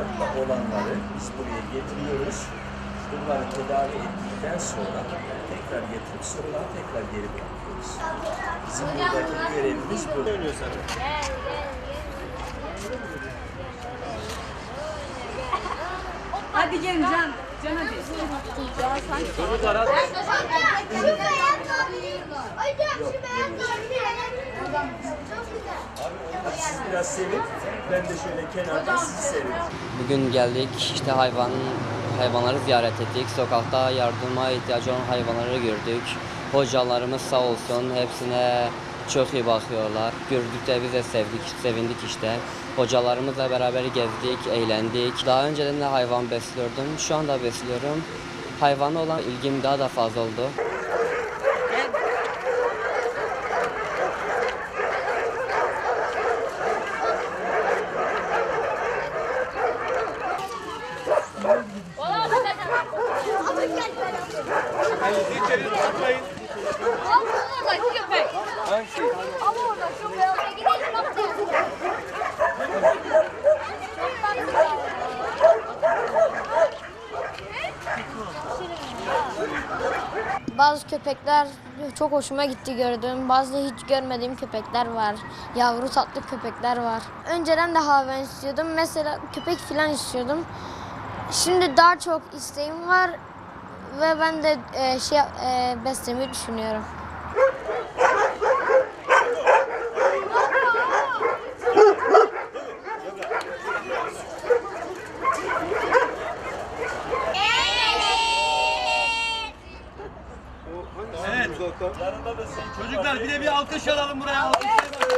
sokakta olanları biz buraya getiriyoruz. Bunları tedavi ettikten sonra tekrar getirip sokağa tekrar geri bırakıyoruz. Bizim buradaki görevimiz bu. Sana. Hadi gelin Can. Can hadi. Hocam şu beyaz mavi. Hocam şu beyaz biraz sevin. Ben de şöyle kenarda sizi seveyim. Bugün geldik işte hayvan hayvanları ziyaret ettik. Sokakta yardıma ihtiyacı olan hayvanları gördük. Hocalarımız sağ olsun hepsine çok iyi bakıyorlar. Gördük de biz de sevdik, sevindik işte. Hocalarımızla beraber gezdik, eğlendik. Daha önceden de hayvan besliyordum. Şu anda besliyorum. Hayvana olan ilgim daha da fazla oldu. Bazı köpekler çok hoşuma gitti gördüm. Bazı hiç görmediğim köpekler var. Yavru tatlı köpekler var. Önceden de hayvan istiyordum. Mesela köpek falan istiyordum. Şimdi daha çok isteğim var ve ben de e, şey e, beslemeyi düşünüyorum. Çocuklar bir de bir alkış alalım buraya. Alkış.